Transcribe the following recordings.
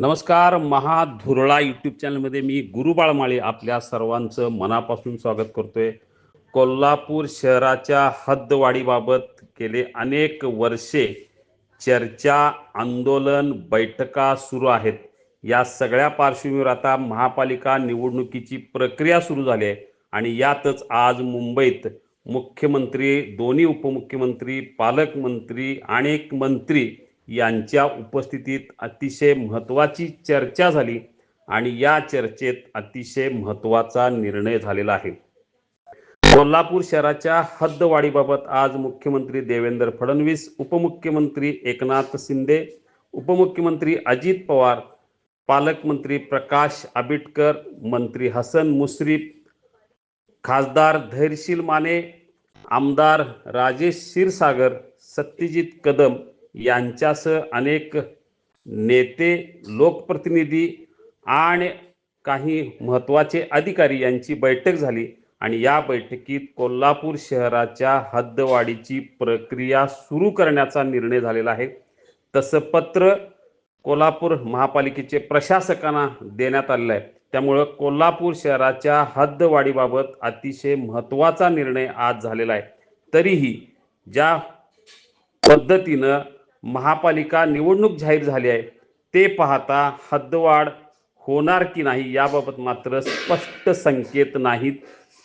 नमस्कार महाधुरळा यूट्यूब चॅनलमध्ये मी गुरुबाळ माळी आपल्या सर्वांचं मनापासून स्वागत करतोय. कोल्हापूर शहराच्या हद्दवाढीबाबत गेले अनेक वर्षे चर्चा आंदोलन बैठका सुरू आहेत. या सगळ्या पार्श्वभूमीवर आता महापालिका निवडणुकीची प्रक्रिया सुरू झाली आहे आणि यातच आज मुंबईत मुख्यमंत्री दोन्ही उपमुख्यमंत्री पालकमंत्री अनेक मंत्री यांच्या उपस्थितीत अतिशय महत्त्वाची चर्चा झाली आणि या चर्चेत अतिशय महत्त्वाचा निर्णय झालेला आहे. कोल्हापूर शहराच्या हद्दवाढीबाबत आज मुख्यमंत्री देवेंद्र फडणवीस उपमुख्यमंत्री एकनाथ शिंदे उपमुख्यमंत्री अजित पवार पालकमंत्री प्रकाश आबिटकर मंत्री हसन मुश्रीफ खासदार धैर्यशील माने आमदार राजेश क्षीरसागर सत्यजित कदम यांच्यासह अनेक नेते लोकप्रतिनिधी आणि काही महत्त्वाचे अधिकारी यांची बैठक झाली आणि या बैठकीत कोल्हापूर शहराच्या हद्दवाढीची प्रक्रिया सुरू करण्याचा निर्णय झालेला आहे. तसं पत्र कोल्हापूर महापालिकेचे प्रशासकांना देण्यात आलेलं आहे. त्यामुळं कोल्हापूर शहराच्या हद्दवाढीबाबत अतिशय महत्त्वाचा निर्णय आज झालेला आहे. तरीही ज्या पद्धतीनं महापालिका निवडणूक जाहीर झाली आहे. ते पाहता हद्दवाढ होणार की नाही याबाबत मात्र स्पष्ट संकेत नाहीत.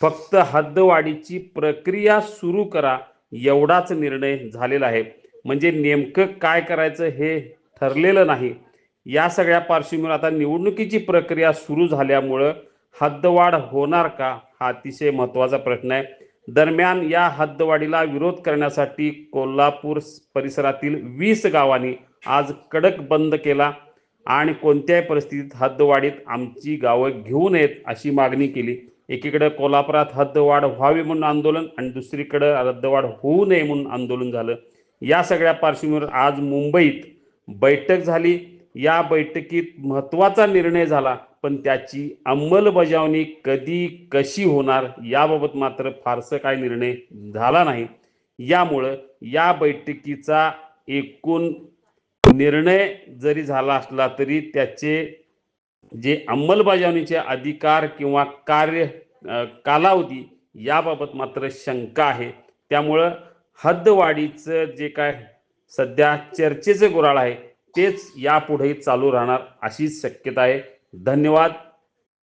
फक्त हद्दवाढीची प्रक्रिया सुरू करा एवढाच निर्णय झालेला आहे. म्हणजे नेमकं काय करायचं हे ठरलेलं नाही. या सगळ्या पार्श्वभूमीवर आता निवडणुकीची प्रक्रिया सुरू झाल्यामुळं हद्दवाढ होणार का हा अतिशय महत्त्वाचा प्रश्न आहे. दरम्यान या हद्दवाढीला विरोध करण्यासाठी कोल्हापूर परिसरातील वीस गावांनी आज कडक बंद केला आणि कोणत्याही परिस्थितीत हद्दवाढीत आमची गावं घेऊ नयेत अशी मागणी केली. एकीकडे कोल्हापुरात हद्दवाढ व्हावी म्हणून आंदोलन आणि दुसरीकडे हद्दवाढ होऊ नये म्हणून आंदोलन झालं. या सगळ्या पार्श्वभूमीवर आज मुंबईत बैठक झाली. या बैठकीत महत्त्वाचा निर्णय झाला पण त्याची अंमलबजावणी कधी कशी होणार याबाबत मात्र फारसं काही निर्णय झाला नाही. यामुळं या बैठकीचा एकूण निर्णय जरी झाला असला तरी त्याचे जे अंमलबजावणीचे अधिकार किंवा कार्य कालावधी याबाबत मात्र शंका आहे. त्यामुळं हद्दवाढीचं जे काय सध्या चर्चेचं गुराळ आहे तेच यापुढेही चालू राहणार अशीच शक्यता आहे. धन्यवाद.